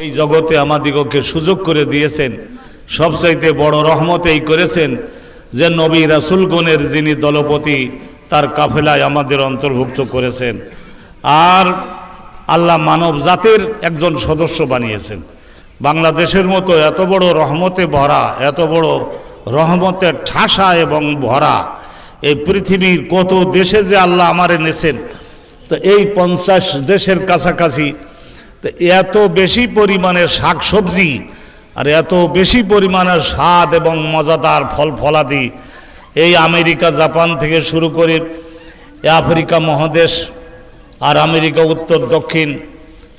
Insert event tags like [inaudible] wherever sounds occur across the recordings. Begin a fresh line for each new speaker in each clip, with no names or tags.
এই জগতে আমাদিগকে সুযোগ করে দিয়েছেন, সবচাইতে বড় রহমত এই করেছেন যে নবী রাসুলগণের যিনি দলপতি, তার কাফেলায় আমাদের অন্তর্ভুক্ত করেছেন। আর আল্লাহ মানব জাতির একজন সদস্য বানিয়েছেন। বাংলাদেশের মতো এত বড় রহমতে ভরা, এত বড় রহমতের ঠাসা এবং ভরা এই পৃথিবীর কত দেশে যে আল্লাহ আমার এনেছেন তো এই পঞ্চাশ দেশের কাছাকাছি তো এত বেশি পরিমাণের শাক সবজি আর এত বেশি পরিমাণের স্বাদ এবং মজাদার ফল ফলাদি এই আমেরিকা, জাপান থেকে শুরু করে আফ্রিকা মহাদেশ আর আমেরিকা উত্তর, দক্ষিণ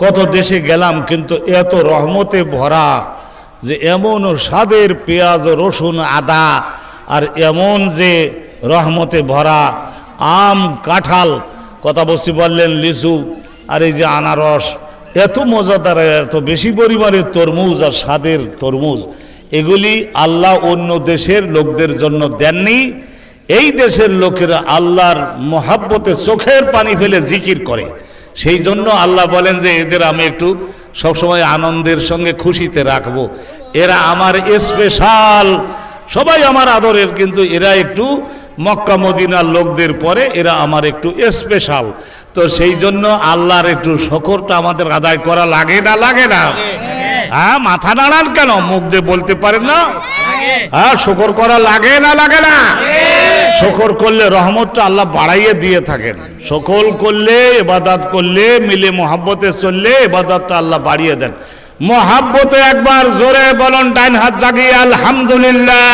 কত দেশে গেলাম কিন্তু এত রহমতে ভরা যে এমন স্বাদের পেঁয়াজ, রসুন, আদা আর এমন যে রহমতে ভরা আম, কাঁঠাল, কথা বসি বললেন লিচু আর এই যে আনারস এত মজাদার, এত বেশি পরিমাণে তরমুজ আর স্বাদের তরমুজ, এগুলি আল্লাহ অন্য দেশের লোকদের জন্য দেননি। এই দেশের লোকেরা আল্লাহর মহাব্বতে চোখের পানি ফেলে জিকির করে। সেই জন্য আল্লাহ বলেন যে, এদের আমি একটু সবসময় আনন্দের সঙ্গে খুশিতে রাখব। এরা আমার স্পেশাল সবাই আমার আদরের, কিন্তু এরা একটু মক্কা মদিনার লোকদের পরে এরা আমার একটু স্পেশাল তো সেই জন্য আল্লাহর একটু শকরটা আমাদের আদায় করা লাগে না লাগে না? হ্যাঁ মাথা নাড়ান কেন? মুখ দিয়ে বলতে পারেন না? হ্যাঁ শকর করা লাগে না লাগে না? শকর করলে রহমতটা আল্লাহ বাড়াইয়ে দিয়ে থাকেন। সকল করলে এবাদাত করলে, মিলে মোহাব্বতে চললে এবাদাতটা আল্লাহ বাড়িয়ে দেন। মোহাব্বতে একবার জোরে বলুন ডাইন হাত জাগিয়ে, আলহামদুলিল্লাহ।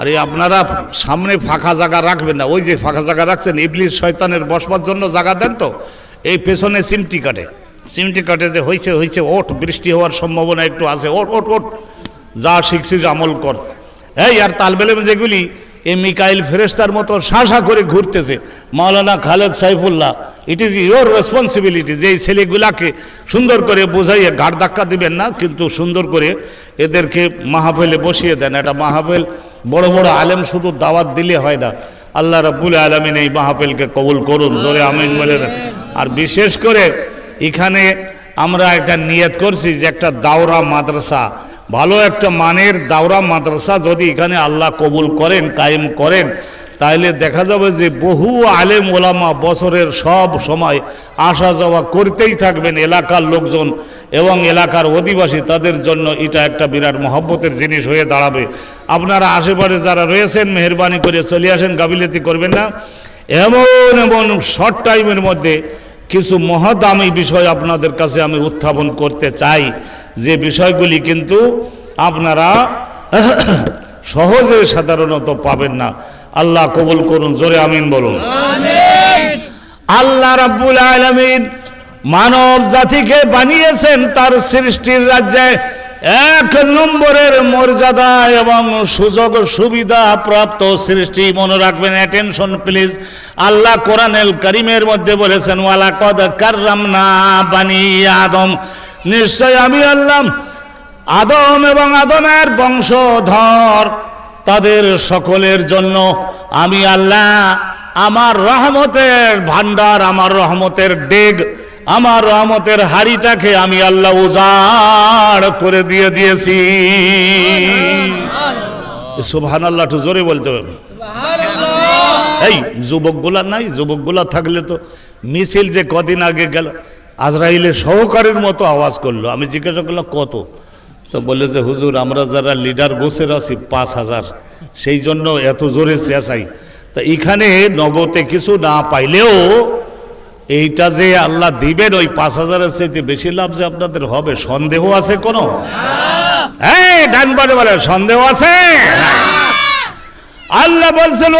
আরে আপনারা সামনে ফাঁকা জায়গা রাখবেন না। ওই যে ফাঁকা জায়গা রাখছেন ইবলিশ শয়তানের বসবার জন্য জায়গা দেন তো। এই পেছনে সিমটি কাটে। সিমটি কাটে যে হয়েছে হয়েছে ওঠ, বৃষ্টি হওয়ার সম্ভাবনা একটু আছে। ওট ওঠ ওঠ। যা শিখছিস আমল কর। এই, আর তালবেলেম যেগুলি, এই মিকাইল ফেরেস্তার মতো শাসা করে ঘুরতেছে। Maulana Khaled Saifullah it is your responsibility যে ছেলেগুলাকে সুন্দর করে বোঝাইয়ে ঘাট ধাক্কা দিবেন না, কিন্তু সুন্দর করে এদেরকে মাহফিলে বসিয়ে দেন। এটা মাহফিল বড় বড় আলেম শুধু দাওয়াত দিলে হয় না। আল্লাহ রাবুল আলমিন এই মাহফিলকে কবুল করুন, জোরে আমিন বলে আর বিশেষ করে এখানে আমরা একটা নিয়ত করছি যে একটা দাওরা মাদ্রাসা, ভালো একটা মানের দাওরা মাদ্রাসা যদি এখানে আল্লাহ কবুল করেন, কায়েম করেন তাহলে দেখা যাবে যে বহু আলেম ওলামা বছরের সব সময় আসা যাওয়া করতেই থাকবেন এলাকার লোকজন এবং এলাকার অধিবাসী, তাদের জন্য এটা একটা বিরাট মহব্বতের জিনিস হয়ে দাঁড়াবে। আপনারা আশেপাশে যারা রয়েছেন, মেহরবানি করে চলে আসেন গাবিলেতি করবেন না। এমন এমন শর্ট টাইমের মধ্যে কিছু মহাদামি বিষয় আপনাদের কাছে আমি উত্থাপন করতে চাই। যে বিষয়গুলি কিন্তু আপনারা সহজে সাধারণত পাবেন না। আল্লাহ কবুল করুন, জোরে আমিন বলুন। আল্লাহ রাব্বুল আলামিন মানব জাতিকে বানিয়েছেন তার সৃষ্টির রাজ্যে এক নম্বরের মর্যাদা এবং সুযোগ সুবিধা প্রাপ্ত সৃষ্টি। মনে রাখবেন অ্যাটেনশন প্লিজ আল্লাহ কোরআনেল করিমের মধ্যে বলেছেন ওয়ালা কদ কাররাম না বানি আদম। নিশ্চয় আমি আল্লাহ আদম এবং আদমের বংশধর। তাদের সকলের জন্য আমি আল্লাহ আমার রহমতের ভান্ডার আমার রহমতের ডেগ আমার রহমতের হাড়িটাকে আমি আল্লাহ উজাড় করে দিয়ে দিয়েছি। সুবহান আল্লাহ একটু জোরে বলতে হবে। এই যুবকগুলা নাই যুবকগুলা থাকলে তো মিছিল যে কদিন আগে গেল আজরাইলের সহকারের মতো আওয়াজ করল। আমি জিজ্ঞাসা করলাম কত? তো বলে যে, হুজুর, আমরা যারা লিডার বসের আছি, পাঁচ হাজার। সেই জন্য এত জোরে চেঁচাই। তা এখানে নগদে কিছু না পাইলেও এইটা যে আল্লাহ দিবেন, ওই পাঁচ হাজারের চাইতে বেশি লাভ যে আপনাদের হবে, সন্দেহ আছে কোনো? হ্যাঁ ডান সন্দেহ আছে? আল্লাহ বলছেন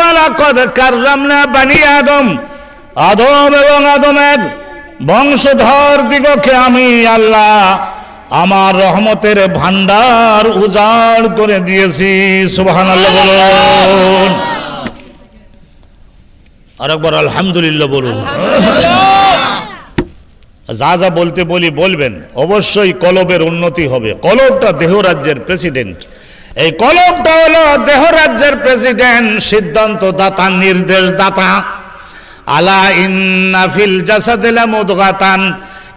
বানি আদম। আদম এবং আদমের বংশধর দিগকে আমি আল্লাহ আমার রহমতের ভান্ডার উজাড় করে দিয়েছি বলুন। আরেকবার আলহামদুলিল্লাহ বলুন। যা যা বলতে বলি বলবেন অবশ্যই কলবের উন্নতি হবে। কলবটা দেহরাজ্যের প্রেসিডেন্ট। এই কলবটা হলো দেহরাজ্যের প্রেসিডেন্ট সিদ্ধান্ত দাতা নির্দেশ দাতা আলা ইন্না ফিল জাসাদিলা মুদগাতান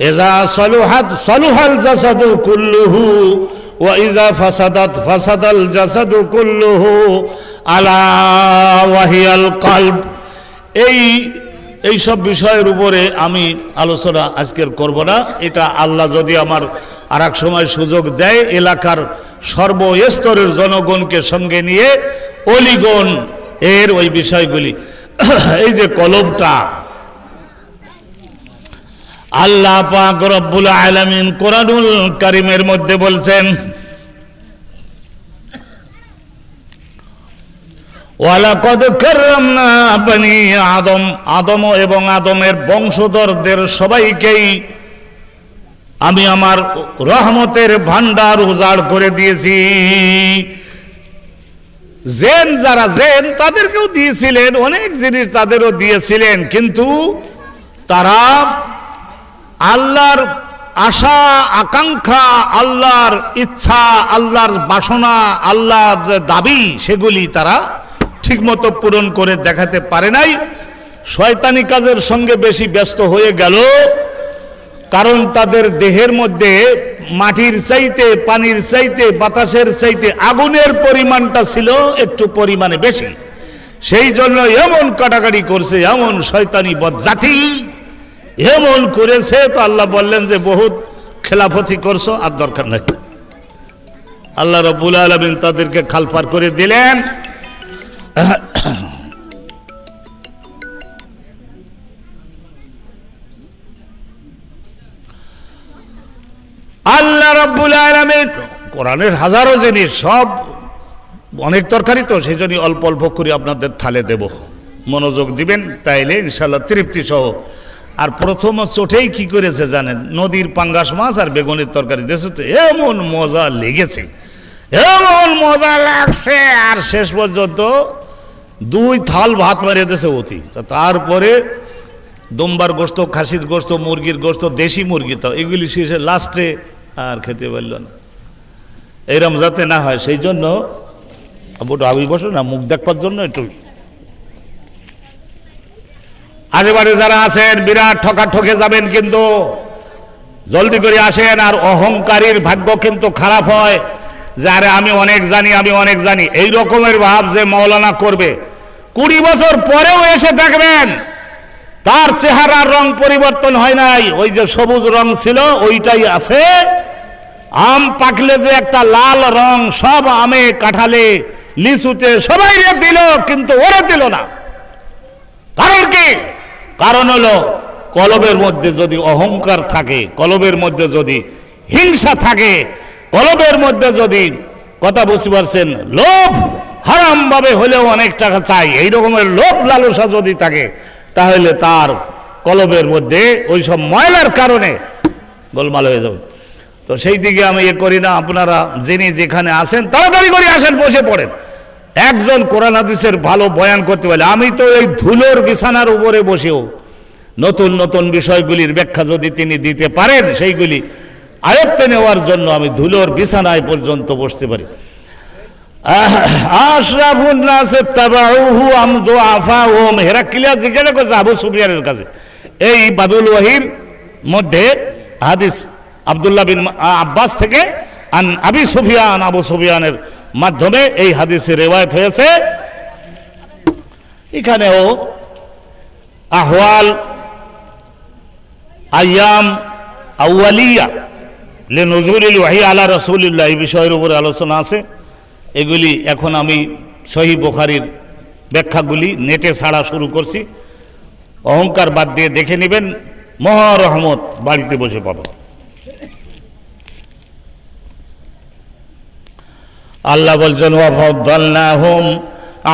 এজা সলুহাত সলুহাল জাসাদু কুল্লুহু ফাসাদাত ফাসাদাল জাসাদু কুল্লুহু আলা ওয়াহিয়াল এই এই সব বিষয়ের উপরে আমি আলোচনা আজকের করব না। এটা আল্লাহ যদি আমার আর সময় সুযোগ দেয় এলাকার সর্বস্তরের জনগণকে সঙ্গে নিয়ে অলিগণ এর ওই বিষয়গুলি। [clears throat] এই যে কলবটা আল্লাহ পাক রব্বুল আলামিন কোরআনুল কারিমের মধ্যে বলছেন, ওয়ালাকদ কাররামনা বনি আদম আদম এবং আদমের বংশধরদের সবাইকেই আমি আমার রহমতের ভান্ডার উজাড় করে দিয়েছি। জেন যারা জেন, তাদেরকেও দিয়েছিলেন, অনেক জিনিস তাদেরও দিয়েছিলেন, কিন্তু তারা আল্লাহর আশা, আকাঙ্ক্ষা, আল্লাহর ইচ্ছা, আল্লাহর বাসনা, আল্লাহর দাবি, সেগুলি তারা ঠিকমতো পূরণ করে দেখাতে পারে নাই। শয়তানি কাজের সঙ্গে বেশি ব্যস্ত হয়ে গেল, কারণ তাদের দেহের মধ্যে মাটির চাইতে, পানির চাইতে, বাতাসের চাইতে আগুনের পরিমাণটা ছিল একটু পরিমাণে বেশি। সেই জন্য এমন কাটাকাটি করছে, এমন শয়তানি বজ্জাতি এমন করেছে তো আল্লাহ বললেন যে বহুত খেলাফতি করছ, আর দরকার নাই। আল্লাহ রবুল আলমিন তাদেরকে খালফার করে দিলেন। আল্লাহ রব্বুল আলমিন, কোরআনের হাজারো জিনিস, সব অনেক তরকারি তো সেই জন্য অল্প অল্প করে আপনাদের থালে দেব। মনোযোগ দিবেন, তাইলে ইনশাল্লাহ তৃপ্তি সহ আর প্রথম চোটেই কি করেছে জানেন? নদীর পাঙ্গাস মাছ আর বেগুনের তরকারি। দেশে তো? এমন মজা লেগেছে। এমন মজা লাগছে। আর শেষ পর্যন্ত দুই থাল ভাত মারিয়ে দিয়েছে অতি। তারপরে দোম্বার গোস্ত, খাসির গোস্ত, মুরগির গোস্ত, দেশি মুরগি তো, এগুলি শেষে লাস্টে আর খেতে পারল না। এইরকম যাতে না হয়, সেই জন্য একটু আবি বসো না, মুখ দেখবার জন্য একটু আশেপাশে যারা আছেন, বিরাট ঠকা ঠকে যাবেন কিন্তু। জলদি করে আসেন আর অহংকারীর ভাগ্য কিন্তু খারাপ হয়। যে আরে আমি অনেক জানি, আমি অনেক জানি। এই রকমের ভাব যে মৌলানা করবে। কুড়ি বছর পরেও এসে দেখবেন তার চেহারার রং পরিবর্তন হয় নাই। ওই যে সবুজ রং ছিল, ওইটাই আছে। আম পাকলে যে একটা লাল রং, সব আমে কাঁঠালে, লিচুতে সবাই দিল, কিন্তু ওরা দিল না। কারণ কি? কারণ হলো, কলবের মধ্যে যদি অহংকার থাকে, কলবের মধ্যে যদি হিংসা থাকে, কলবের মধ্যে যদি কথা বুঝতে পারছেন, লোভ হারামভাবে হলেও অনেক টাকা চাই, এই রকমের লোভ লালসা যদি থাকে, তাহলে তার কলবের মধ্যে ওই সব ময়লার কারণে গোলমাল হয়ে যাবে। তো সেই দিকে আমি এ করি না, আপনারা যিনি যেখানে আসেন তাড়াতাড়ি করে আসেন, বসে পড়েন। একজন কোরআন হাদিসের ভালো বয়ান করতে পারে আমি তো এই ধুলোর বিছানার উপরে বসেও নতুন নতুন বিষয়গুলির ব্যাখ্যা যদি তিনি দিতে পারেন, সেইগুলি আয়ত্তে নেওয়ার জন্য আমি ধুলোর বিছানায় পর্যন্ত বসতে পারি। আশরাফুন নাসে তাবাউহু আম দুআফাহুম হেরাক্লিয়া জিজ্ঞাসা করছে আবু সুফিয়ানের কাছে। এই বাদুল ওয়াহির মধ্যে হাদিস আব্দুল্লাহ বিন আব্বাস থেকে, আন আবি সুফিয়ান, আবু সুফিয়ানের মাধ্যমে এই হাদিসে রেওয়ায়ত হয়েছে। এখানেও আহওয়াল, আয়াম, আউয়ালিয়া লে নজরুল ওয়াহি আলা রসুলিল্লাহ এই বিষয়ের উপরে আলোচনা আছে। এগুলি এখন আমি সহি বোখারির ব্যাখ্যাগুলি নেটে ছাড়া শুরু করছি। অহংকার বাদ দিয়ে দেখে নেবেন। মহারহমত বাড়িতে বসে পাবেন আল্লাহ বলছেন ওয়াফাদ্দালনাহুম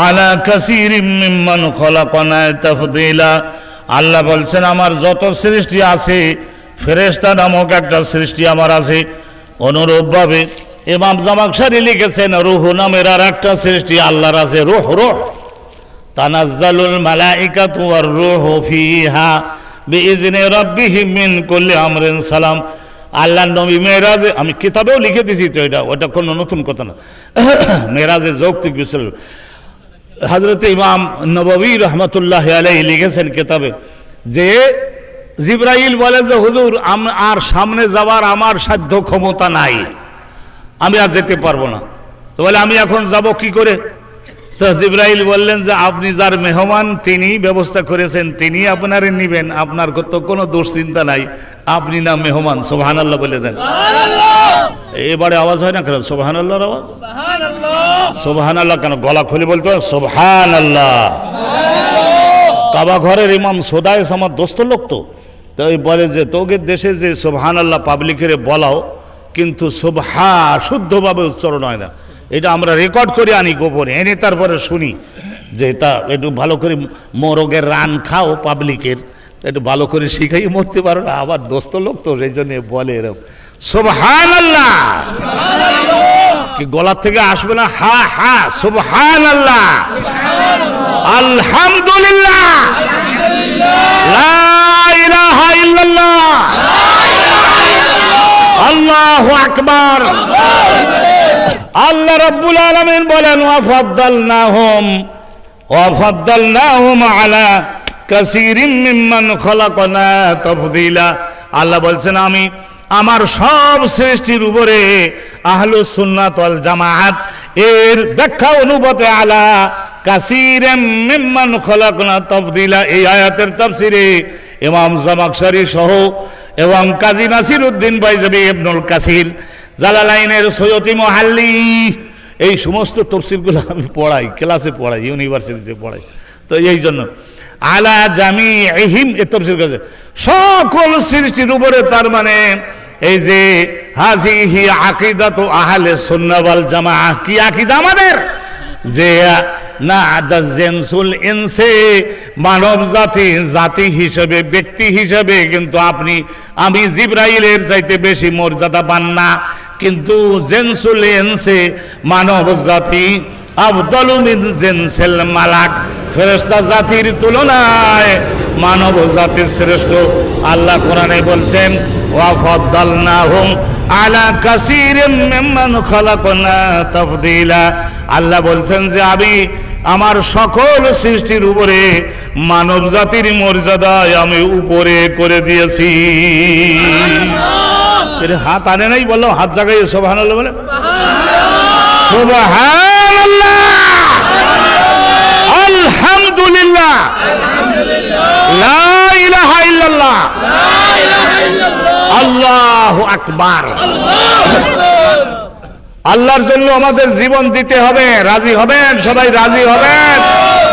আলা কাসীরিম মিম্মান খলাকনা তাফদীলা। আল্লাহ বলছেন, আমার যত সৃষ্টি আছে, ফেরেশতা নামক একটা সৃষ্টি আমার আছে। অনুরূপভাবে ইমাম জামাকশারি লিখেছেন, রুহ নামের আর একটা সৃষ্টি আল্লাহর আছে। রুহ রুহ। তানাজ্জালুল মালাইকাতু ওয়ার রুহু ফিহা বিইজনি রাব্বিহিম মিন কুল্লি আমরিন সালাম। আল্লাহ নবী মেয়েরাজে আমি কিতাবেও লিখে দিয়েছি তো এটা, ওটা কোনো নতুন কথা না। [coughs] মেয়েরাজে যৌক্তিক বিষয় হজরত ইমাম নবী রহমতুল্লাহ আলাই লিখেছেন কিতাবে যে, জিব্রাইল বলে যে, হুজুর আর সামনে যাওয়ার আমার সাধ্য ক্ষমতা নাই। আমি আর যেতে পারব না। তো বলে, আমি এখন যাব কি করে? তো জিব্রাইল বললেন যে আপনি যার মেহমান তিনি ব্যবস্থা করেছেন তিনি আপনারে নিবেন। আপনার তো কোনো দুশ্চিন্তা নাই। আপনি না মেহমান। সোহান আল্লাহ বলে দেন। এবারে আওয়াজ হয় না কেন? সোহান আল্লাহর আওয়াজ? সোহান আল্লাহ কেন? গলা খুলে বলতে হয় সোহান আল্লাহ কাবা ঘরের ইমাম সোদায়েস আমার দোস্ত লোক তো। তো বলে যে তোকে দেশে যে সোবহান আল্লাহ পাবলিকের বলাও কিন্তু সোবহা শুদ্ধভাবে উচ্চারণ হয় না। এটা আমরা রেকর্ড করে আনি গোপনে। এনে তারপরে শুনি যে তা একটু ভালো করে মোরগের রান খাও পাবলিকের একটু ভালো করে শিখাই মরতে পারো না, আবার দোস্ত লোক তো সেই জন্য বলে এরকম সোবহান আল্লাহ কি গলার থেকে আসবে না? হা হা সোবহান আল্লাহ আলহামদুলিল্লাহ আল্লাহু আকবার! আল্লাহ রাব্বুল আলামিন বলেন ওয়াফাদ্দালনাহুম ওয়াফাদ্দালনাহুম আলা কাসীরিম মিম্মান খলাকনা তাফদীলা। আল্লাহ বলছেন, আমি আমার সব সৃষ্টির উপরে আহলুস সুন্নাত ওয়াল জামাআত এর ব্যাখ্যা অনুপাতে আলা কাসীরিম মিম্মান খলাকনা তাফদীলা। এই আয়াতের তাফসীরে ইমাম জামাকশারি সহ এবং কাজী নাসির উদ্দিন বাইজাবি ইবনুল কাসির জালালাইনের সৈয়দি মোহাল্লি। এই সমস্ত তফসিলগুলো আমি পড়াই, ক্লাসে পড়াই, ইউনিভার্সিটিতে পড়াই। তো এই জন্য আলা জামি এহিম এ তফসিল কাছে সকল সৃষ্টির উপরে তার মানে এই যে হাজি হি আকিদা তো আহালে সুন্নাওয়াল জামা কি আকিদা আমাদের? যে না জেনসুল ইনসে মানব জাতি জাতি হিসেবে, ব্যক্তি হিসেবে, কিন্তু আপনি, আমি জিব্রাইলের চাইতে বেশি মর্যাদা পান না। কিন্তু জেনসুল ইনসে মানব জাতি জেনসেল মালাক জাতির তুলনায় মানব জাতির শ্রেষ্ঠ। আল্লাহ বলছেন আলা আল্লাহ বলছেন যে, আমি আমার সকল সৃষ্টির উপরে মানব জাতির মর্যাদায় আমি উপরে করে দিয়েছি। হাত আনে নাই বললাম হাত জাগাই সোভান বলে। আলহামদুলিল্লাহ। ইল্লাল্লাহ। আকবার। আল্লাহর জন্য আমাদের জীবন দিতে হবে। রাজি হবেন? সবাই রাজি হবেন?